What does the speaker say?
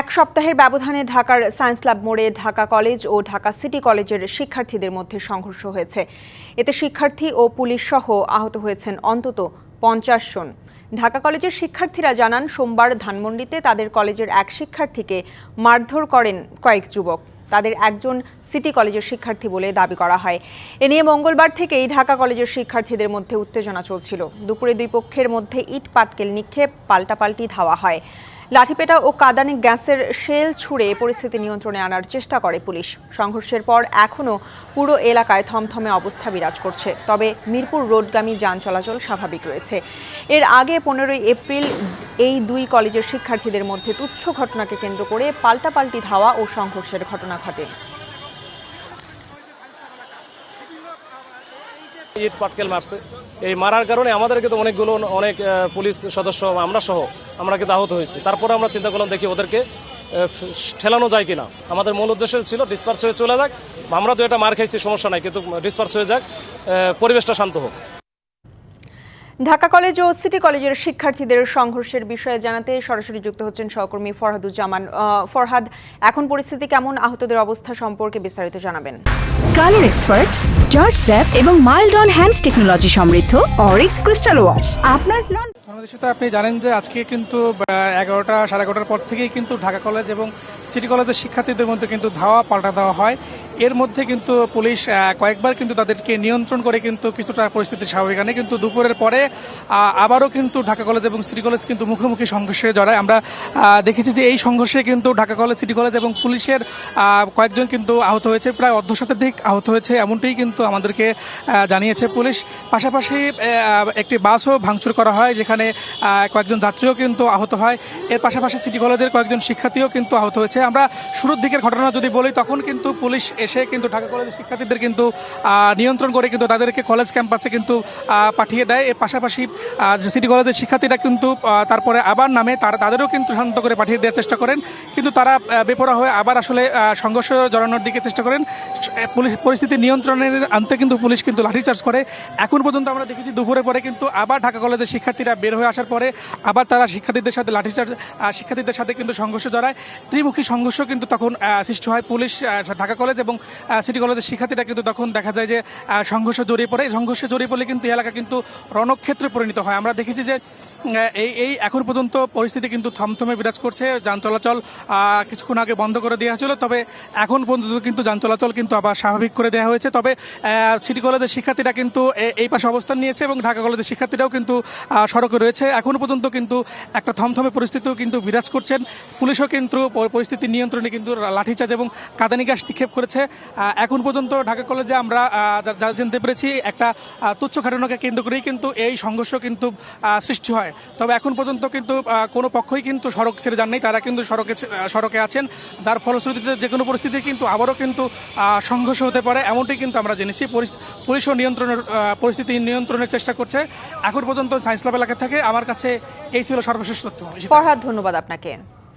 এক সপ্তাহের ব্যবধানে ঢাকার সায়েন্স ল্যাব মোড়ে ঢাকা কলেজ ও ঢাকা সিটি কলেজের শিক্ষার্থীদের মধ্যে সংঘর্ষ হয়েছে। এতে শিক্ষার্থী ও পুলিশ সহ আহত হয়েছেন অন্তত পঞ্চাশ জন। ঢাকা কলেজের শিক্ষার্থীরা জানান, সোমবার ধানমন্ডিতে তাদের কলেজের এক শিক্ষার্থীকে মারধর করেন কয়েক যুবক। তাদের একজন সিটি কলেজের শিক্ষার্থী বলে দাবি করা হয়। এ নিয়ে মঙ্গলবার থেকেই ঢাকা কলেজের শিক্ষার্থীদের মধ্যে উত্তেজনা চলছিল। দুপুরে দুই পক্ষের মধ্যে ইট পাটকেল নিক্ষেপ, পাল্টাপাল্টি ধাওয়া হয়। লাঠিপেটা ও কাদানে গ্যাসের শেল ছুড়ে পরিস্থিতি নিয়ন্ত্রণে আনার চেষ্টা করে পুলিশ। সংঘর্ষের পর এখনও পুরো এলাকায় থমথমে অবস্থা বিরাজ করছে। তবে মিরপুর রোডগামী যান চলাচল স্বাভাবিক রয়েছে। এর আগে পনেরোই এপ্রিল এই দুই কলেজের শিক্ষার্থীদের মধ্যে তুচ্ছ ঘটনাকে কেন্দ্র করে পাল্টাপাল্টি ধাওয়া ও সংঘর্ষের ঘটনা ঘটে। ইট পাটকেল মারছে। এই মারার কারণে আমাদের কিন্তু অনেকগুলো, অনেক পুলিশ সদস্য আমরা সহ আমরা কিন্তু আহত হয়েছি। তারপরে আমরা চিন্তা করলাম, দেখি ওদেরকে ঠেলানো যায় কিনা। আমাদের মূল উদ্দেশ্য ছিল ডিসপার্স হয়ে চলে যাক। আমরা তো এটা মার খাইছি, সমস্যা নাই, কিন্তু ডিসপার্স হয়ে যাক পরিবেশটা শান্ত হোক। ঢাকা কলেজ ও সিটি কলেজের শিক্ষার্থীদের সংঘর্ষের বিষয়ে জানাতে সরাসরি যুক্ত হচ্ছেন সহকর্মী ফরহাদুজ্জামান। ফরহাদ এখন পরিস্থিতি কেমন? আহতদের অবস্থা সম্পর্কে বিস্তারিত জানাবেন। কালার এক্সপার্ট জর্জ স্যাপ এবং মাইল্ড অন হ্যান্ডস টেকনোলজি সমৃদ্ধ অরিক্স ক্রিস্টাল ওয়াশ। আপনার নন বাংলাদেশে তো আপনি জানেন যে আজকে কিন্তু এগারোটা সাড়ে এগারোটার পর থেকেই কিন্তু ঢাকা কলেজ এবং সিটি কলেজের শিক্ষার্থীদের মধ্যে কিন্তু ধাওয়া পাল্টা দেওয়া হয়। এর মধ্যে কিন্তু পুলিশ কয়েকবার কিন্তু তাদেরকে নিয়ন্ত্রণ করে কিন্তু কিছুটা পরিস্থিতি স্বাভাবিক। আনে কিন্তু দুপুরের পরে আবারও কিন্তু ঢাকা কলেজ এবং সিটি কলেজ কিন্তু মুখোমুখি সংঘর্ষে জড়ায়। আমরা দেখেছি যে এই সংঘর্ষে কিন্তু ঢাকা কলেজ, সিটি কলেজ এবং পুলিশের কয়েকজন কিন্তু আহত হয়েছে, প্রায় অর্ধশতাধিক আহত হয়েছে এমনটাই কিন্তু আমাদেরকে জানিয়েছে পুলিশ। পাশাপাশি একটি বাসও ভাঙচুর করা হয়, যেখানে কয়েকজন যাত্রীও কিন্তু আহত হয়। এর পাশাপাশি সিটি কলেজের কয়েকজন শিক্ষার্থীও কিন্তু আহত হয়েছে। আমরা শুরুর দিকের ঘটনা যদি বলি, তখন কিন্তু পুলিশ এসে কিন্তু ঢাকা কলেজের শিক্ষার্থীদের কিন্তু নিয়ন্ত্রণ করে কিন্তু তাদেরকে কলেজ ক্যাম্পাসে কিন্তু পাঠিয়ে দেয়। এর পাশাপাশি সিটি কলেজের শিক্ষার্থীরা কিন্তু তারপরে আবার নামে তারা তাদেরও কিন্তু শান্ত করে পাঠিয়ে দেওয়ার চেষ্টা করেন। কিন্তু তারা আহ, বেপরোয়া হয়ে আবার আসলে সংঘর্ষ জড়ানোর দিকে চেষ্টা করেন। পুলিশ পরিস্থিতি নিয়ন্ত্রণে আনতে কিন্তু পুলিশ কিন্তু লাঠিচার্জ করে। এখন পর্যন্ত আমরা দেখেছি দুপুরে পরে কিন্তু আবার ঢাকা কলেজের শিক্ষার্থীরা বের হয়ে আসার পরে আবার তারা শিক্ষার্থীদের সাথে লাঠিচার্জ শিক্ষার্থীদের সাথে কিন্তু সংঘর্ষ জড়ায়। ত্রিমুখী সংঘর্ষ কিন্তু তখন সৃষ্টি হয় পুলিশ ঢাকা কলেজ এবং আহ, সিটি কলেজের শিক্ষার্থীরা কিন্তু তখন দেখা যায় যে সংঘর্ষ জড়িয়ে পড়ে। সংঘর্ষে জড়িয়ে পড়লে কিন্তু এলাকা কিন্তু রণক্ষেত্রে পরিণত হয়। আমরা দেখেছি যে এই এই এখন পর্যন্ত পরিস্থিতি কিন্তু থমথমে বিরাজ করছে। যান চলাচল কিছুক্ষণ আগে বন্ধ করে দেওয়া হয়েছিল তবে এখন পর্যন্ত কিন্তু যান চলাচল কিন্তু আবার স্বাভাবিক করে দেওয়া হয়েছে। তবে সিটি কলেজের শিক্ষার্থীরা কিন্তু এই পাশে অবস্থান নিয়েছে এবং ঢাকা কলেজের শিক্ষার্থীরাও কিন্তু সড়কে রয়েছে। এখন পর্যন্ত কিন্তু একটা থমথমে পরিস্থিতিও কিন্তু বিরাজ করছেন। পুলিশও কিন্তু পরিস্থিতি নিয়ন্ত্রণে কিন্তু লাঠিচার্জ এবং কাদানি গ্যাস নিক্ষেপ করেছে। এখন পর্যন্ত ঢাকা কলেজে আমরা যা- জানতে পেরেছি, একটা তুচ্ছ ঘটনাকে কেন্দ্র করেই কিন্তু এই সংঘর্ষ কিন্তু সৃষ্টি হয়। তবে এখন পর্যন্ত কিন্তু কোনো পক্ষই কিন্তু সড়ক ছেড়ে যাননি। তারা কিন্তু সড়কে সড়কে আছেন। যার ফলশ্রুতিতে যে কোনো পরিস্থিতি কিন্তু আবারও কিন্তু সংঘর্ষ হতে পারে, এমনটি কিন্তু আমরা জেনেছি। পুলিশও নিয়ন্ত্রণের পরিস্থিতি নিয়ন্ত্রণের চেষ্টা করছে। এখন পর্যন্ত সায়েন্স ল্যাব এলাকা থেকে আমার কাছে এই ছিল সর্বশেষ তথ্য। ধন্যবাদ আপনাকে।